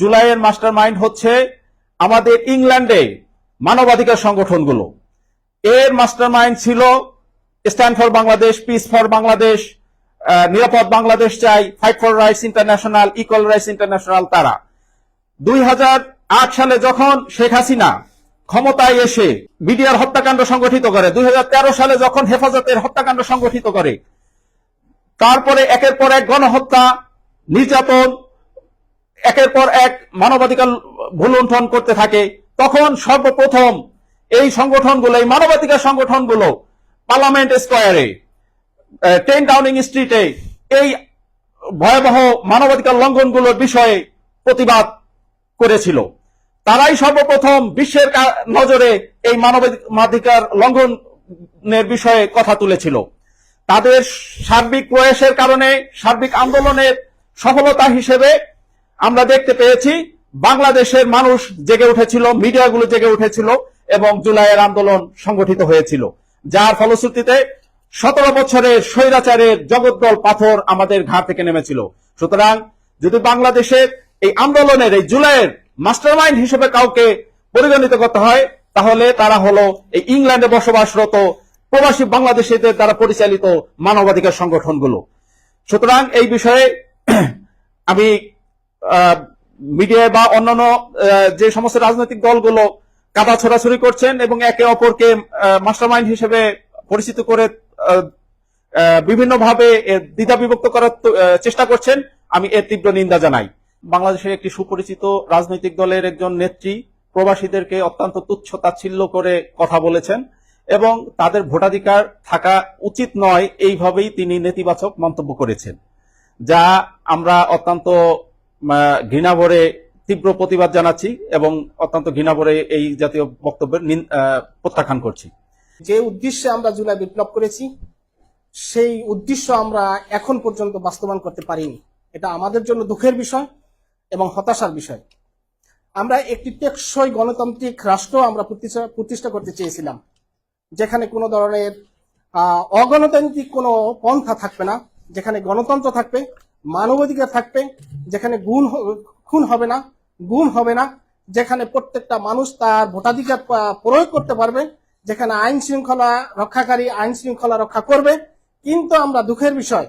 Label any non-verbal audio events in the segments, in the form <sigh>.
জুলাইয়ের master mind হচ্ছে আমাদের ইংল্যান্ডে মানবাধিকার সংগঠনগুলো। এর মাস্টার মাইন্ড ছিল stand for Bangladesh, peace for Bangladesh নিরাপদ বাংলাদেশ চাই, fight for rights international, equal rights international তারা। দুই হাজার আট সালে যখন শেখ হাসিনা ক্ষমতায় এসে বিডিআর হত্যাকাণ্ড সংগঠিত করে, দুই হাজার তেরো সালে যখন হেফাজতের হত্যাকাণ্ড সংগঠিত করে, তারপরে একের পর এক গণহত্যা, নির্যাতন একের পর এক মানবাধিকার ভুলুণ্ঠন করতে থাকে, তখন সর্বপ্রথম এই সংগঠনগুলো, এই মানবাধিকার সংগঠনগুলো পার্লামেন্ট স্কোয়ারে টেন ডাউনিং স্ট্রিটে এই ভয়াবহ মানবাধিকার লঙ্ঘনগুলোর বিষয়ে প্রতিবাদ করেছিল। তারাই সর্বপ্রথম বিশ্বের নজরে এই মানবাধিকার লঙ্ঘনের বিষয়ে কথা তুলেছিল। তাদের সার্বিক প্রয়াসের কারণে, সার্বিক আন্দোলনের সফলতা হিসেবে আমরা দেখতে পেয়েছি বাংলাদেশের মানুষ জেগে উঠেছিল, মিডিয়াগুলো জেগে উঠেছিল এবং জুলাইয়ের আন্দোলন সংগঠিত হয়েছিল। যার ফলশ্রুতিতে সতেরো বছরের স্বৈরাচারের জগদ্দল পাথর আমাদের ঘাট থেকে নেমেছিল। সুতরাং যদি বাংলাদেশের এই আন্দোলনের, এই জুলাইয়ের মাস্টারমাইন্ড হিসেবে কাউকে পরিগণিত করতে হয়, তাহলে তারা হলো এই ইংল্যান্ডে বসবাসরত প্রবাসী বাংলাদেশিদের দ্বারা পরিচালিত মানবাধিকার সংগঠনগুলো। সুতরাং এই বিষয়ে <clears throat> আমি মিডিয়ায় বা অন্যান্য যে সমস্ত রাজনৈতিক দলগুলো কাদা ছড়াছড়ি করছেন এবং একে অপরকে মাস্টারমাইন্ড হিসেবে পরিচিত করে বিভিন্নভাবে দ্বিধা বিভক্ত করার চেষ্টা করছেন, আমি এর তীব্র নিন্দা জানাই। বাংলাদেশের একটি সুপরিচিত রাজনৈতিক দলের একজন নেত্রী প্রবাসীদেরকে অত্যন্ত তুচ্ছ তাচ্ছিল্য করে কথা বলেছেন এবং তাদের ভোটাধিকার থাকা উচিত নয়, এইভাবেই তিনি নেতিবাচক মন্তব্য করেছেন, যা আমরা অত্যন্ত আহ, ঘৃণা ভরে তীব্র প্রতিবাদ জানাচ্ছি এবং অত্যন্ত ঘৃণা ভরে এই জাতীয় বক্তব্যের প্রত্যাখ্যান করছি। যে উদ্দেশ্যে আমরা জুলাই বিপ্লব করেছি সেই উদ্দেশ্য আমরা এখন পর্যন্ত বাস্তবায়ন করতে পারিনি। এটা আমাদের জন্য দুঃখের বিষয় এবং হতাশার বিষয়। আমরা একটি টেকসই গণতান্ত্রিক রাষ্ট্র আমরা প্রতিষ্ঠা করতে চেয়েছিলাম যেখানে কোনো ধরনের অগণতান্ত্রিক কোনো পন্থা থাকবে না যেখানে গণতন্ত্র থাকবে মানবাধিকার থাকবে, যেখানে গুণ খুন হবে না, গুম হবে না, যেখানে প্রত্যেকটা মানুষ তার ভোটাধিকার প্রয়োগ করতে পারবে, যেখানে আইন শৃঙ্খলা রক্ষাকারী আইন শৃঙ্খলা রক্ষা করবে। কিন্তু আমরা দুঃখের বিষয়,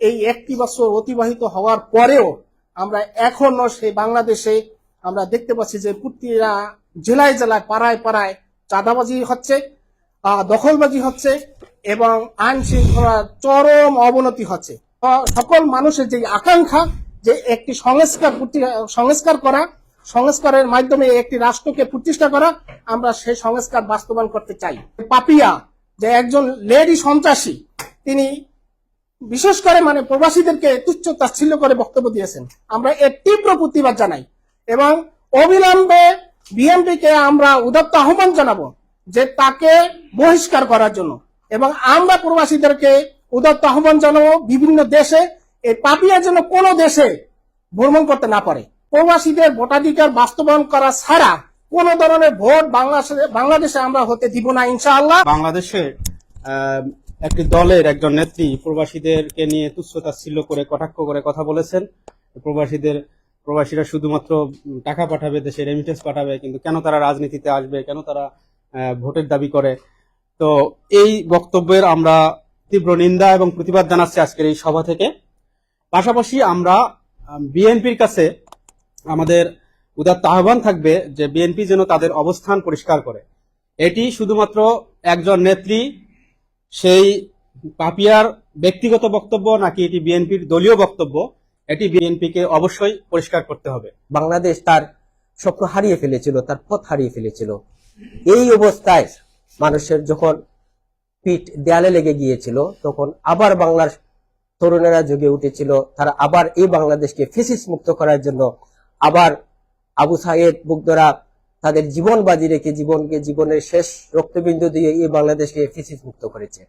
এই একটি বছর অতিবাহিত হওয়ার পরেও আমরা এখনও সেই বাংলাদেশে আমরা দেখতে পাচ্ছি যে প্রতিটা জেলায় জেলায়, পাড়ায় পাড়ায় চাঁদাবাজি হচ্ছে দখলবাজি হচ্ছে এবং আইন শৃঙ্খলার চরম অবনতি হচ্ছে। সকল মানুষের যে আকাঙ্ক্ষা, যে একটি সংস্কার সংস্কার করা, সংস্কারের মাধ্যমে একটি রাষ্ট্রকে প্রতিষ্ঠা করা, আমরা সেই সংস্কার বাস্তবায়ন করতে চাই। পাপিয়া, যে একজন লেডি সন্ত্রাসী, তিনি বিশেষ করে মানে প্রবাসীদেরকে তুচ্ছ তাচ্ছিল্য করে বক্তব্য দিয়েছেন। আমরা এর তীব্র প্রতিবাদ জানাই এবং অবিলম্বে বিএনপিকে আমরা উদত্ত আহ্বান জানাব যে তাকে বহিষ্কার করার জন্য এবং আমরা প্রবাসীদেরকে উদত্ত আহ্বান জানাব বিভিন্ন দেশে এই পাপিয়া যেন কোনো দেশে ভ্রমণ করতে না পারে। প্রবাসীদের ভোটাধিকার বাস্তবায়ন করা ছাড়া কোন ধরনের ভোট বাংলাদেশে বাংলাদেশে আমরা হতে দিব না, ইনশাআল্লাহ। বাংলাদেশের একটি দলের একজন নেত্রী প্রবাসীদেরকে নিয়ে তুচ্ছতাচ্ছিল্য করে, কটাক্ষ করে কথা বলেছেন। প্রবাসীদের প্রবাসীরা শুধুমাত্র টাকা পাঠাবে দেশে রেমিটেন্স পাঠাবে, কিন্তু কেন তারা রাজনীতিতে আসবে, কেন তারা ভোটের দাবি করে? তো এই বক্তব্যের আমরা তীব্র নিন্দা এবং প্রতিবাদ জানাচ্ছি আজকের এই সভা থেকে। পাশাপাশি আমরা বিএনপির কাছে আমাদের উদাত্ত আহ্বান থাকবে যে বিএনপি যেন তাদের অবস্থান পরিষ্কার করে। এটি শুধুমাত্র একজন নেত্রী, সেই পাপিয়ার ব্যক্তিগত বক্তব্য নাকি এটি বিএনপির দলীয় বক্তব্য, এটি বিএনপিকে অবশ্যই পরিষ্কার করতে হবে। বাংলাদেশ তার স্বপ্ন হারিয়ে ফেলেছিল, তার পথ হারিয়ে ফেলেছিল। এই অবস্থায় মানুষের যখন পিঠ দেয়ালে লেগে গিয়েছিল, তখন আবার বাংলার তরুণেরা জেগে উঠেছিল, তারা আবার এই বাংলাদেশকে ফিসিস মুক্ত করার জন্য আবার আবু সাইদ বুকদরা তাদের জীবন বাজি রেখে জীবনকে জীবনের শেষ রক্তবিন্দু দিয়ে এই বাংলাদেশকে ফিসিস মুক্ত করেছে।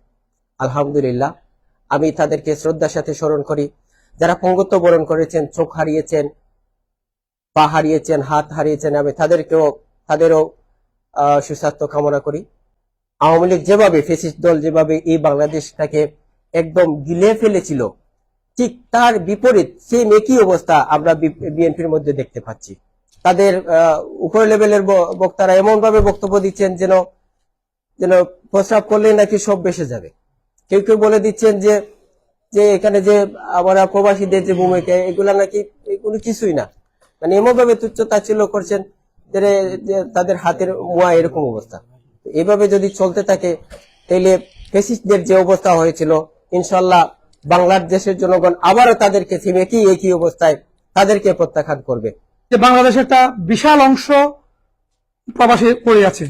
আলহামদুলিল্লাহ, আমি তাদেরকে শ্রদ্ধার সাথে স্মরণ করি। যারা পঙ্গত্ব বরণ করেছেন, চোখ হারিয়েছেন, পা হারিয়েছেন, হাত হারিয়েছেন, আমি তাদেরকেও, তাদেরও সুস্বাস্থ্য কামনা করি। আওয়ামী লীগ যেভাবে ফেসিস্ট দল যেভাবে এই বাংলাদেশটাকে একদম গিলে ফেলেছিল, ঠিক তার বিপরীত সেম একই অবস্থা আমরা বিএনপির মধ্যে দেখতে পাচ্ছি। তাদের উপর লেভেলের বক্তারা এমন ভাবে বক্তব্য দিচ্ছেন যেন যেন প্রস্রাব করলে নাকি সব বেসে যাবে। কেউ কেউ বলে দিচ্ছেন যে যে এখানে যে আমরা প্রবাসীদের যে ভূমিকা, এগুলা নাকি এগুলো কিছুই না। মানে এমন ভাবে তুচ্ছ তাচ্ছিল্য করছেন তাদের হাতের মোয়া এরকম অবস্থা। এভাবে যদি চলতে থাকে তাহলে ফেসিস্টদের যে অবস্থা হয়েছিল, ইনশাল্লাহ বাংলাদেশের জনগণ আবারও তাদেরকে একই একই অবস্থায় তাদেরকে প্রত্যাখ্যান করবে। যে বাংলাদেশের একটা বিশাল অংশ প্রবাসী পড়ে আছে,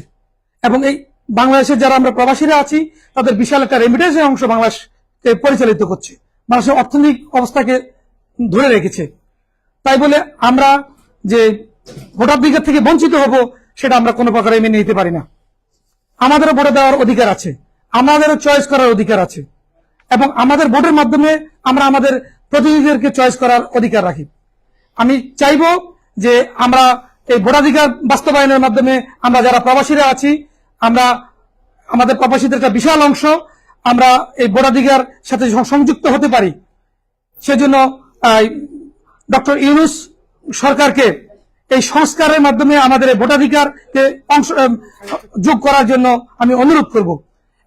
এবং এই বাংলাদেশের যারা আমরা প্রবাসীরা আছি, তাদের বিশাল একটা রেমিটেন্সের অংশ বাংলাদেশকে পরিচালিত করছে। বাংলাদেশের অর্থনৈতিক অবস্থাকে ধরে রেখেছে। তাই বলে আমরা যে ভোটাধিকার থেকে বঞ্চিত হব, সেটা আমরা কোনো প্রকারে মেনে নিতে পারি না। আমাদেরও ভোটে দেওয়ার অধিকার আছে। আমাদেরও চয়েস করার অধিকার আছে। এবং আমাদের ভোটের মাধ্যমে আমরা আমাদের প্রতিনিধিদেরকে চয়েস করার অধিকার রাখি। আমি চাইব যে আমরা এই ভোটাধিকার বাস্তবায়নের মাধ্যমে আমরা যারা প্রবাসীরা আছি, আমরা আমাদের প্রবাসীদের একটা বিশাল অংশ আমরা এই ভোটাধিকার সাথে সংযুক্ত হতে পারি। সেজন্য ডক্টর ইউনুস সরকারকে এই সংস্কারের মাধ্যমে আমাদের ভোটাধিকারকে অংশ যোগ করার জন্য আমি অনুরোধ করব।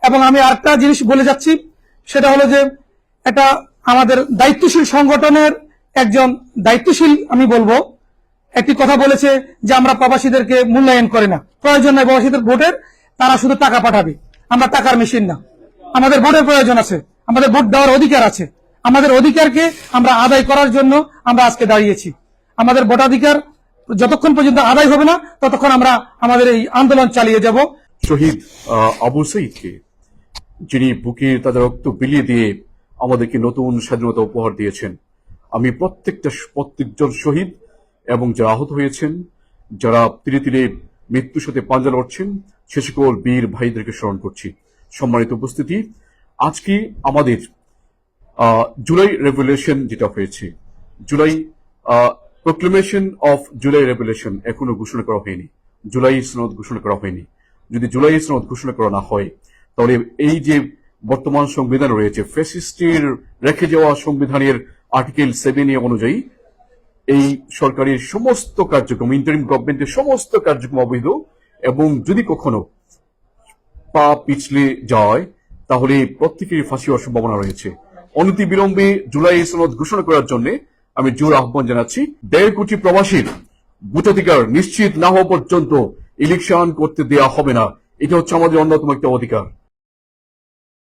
এবং আমি আরেকটা জিনিস বলে যাচ্ছি, সেটা হলো যে এটা আমাদের দায়িত্বশীল সংগঠনের একজন দায়িত্বশীল, আমি বলব, একটি কথা বলেছে যে আমরা প্রবাসীদেরকে মূল্যায়ন করে না। প্রয়োজন নাই প্রবাসীদের ভোটের, তারা শুধু টাকা পাঠাবে। আমরা টাকার মেশিন না। আমাদের ভোটের প্রয়োজন আছে। আমাদের ভোট দেওয়ার অধিকার আছে। আমাদের অধিকারকে আমরা আদায় করার জন্য আমরা আজকে দাঁড়িয়েছি। আমাদের ভোটাধিকার যতক্ষণ পর্যন্ত আদায় হবে না, ততক্ষণ আমরা আমাদের এই আন্দোলন চালিয়ে যাব। শহীদ আবু সঈদকে যিনি বুকে তাদের রক্ত বিলিয়ে দিয়ে আমাদেরকে নতুন স্বাধীনতা উপহার দিয়েছেন। আমি প্রত্যেকটা প্রত্যেকজন শহীদ এবং যারা আহত হয়েছেন, যারা তীরে তীরে মৃত্যুর সাথে পাঞ্জা লড়ছেন, সে সকল বীর ভাইদেরকে স্মরণ করছি। সম্মানিত উপস্থিতি, আজকে আমাদের জুলাই রেভুলেশন যেটা হয়েছে, July proclamation of July revolution এখনও ঘোষণা করা হয়নি। জুলাই সনদ ঘোষণা করা হয়নি। যদি জুলাই সনদ ঘোষণা করা না হয়, তাহলে এই যে বর্তমান সংবিধান রয়েছে ফ্যাসিস্টের রেখে যাওয়া সংবিধানের আর্টিকেল সেভেন অনুযায়ী, এই সরকারের সমস্ত কার্যক্রম ইন্টারিম গভর্নমেন্টের সমস্ত কার্যক্রম অবৈধ এবং যদি কখনো পা পিছলে যায়, তাহলে প্রত্যেকেরই ফাঁসি হওয়ার সম্ভাবনা রয়েছে। অনতি বিলম্বে জুলাই সনদ ঘোষণা করার জন্য আমি জোর আহ্বান জানাচ্ছি, দেড় কোটি প্রবাসীর ভোটাধিকার নিশ্চিত না হওয়া পর্যন্ত ইলেকশন করতে দেওয়া হবে না। এটা হচ্ছে আমাদের অন্যতম একটা অধিকার।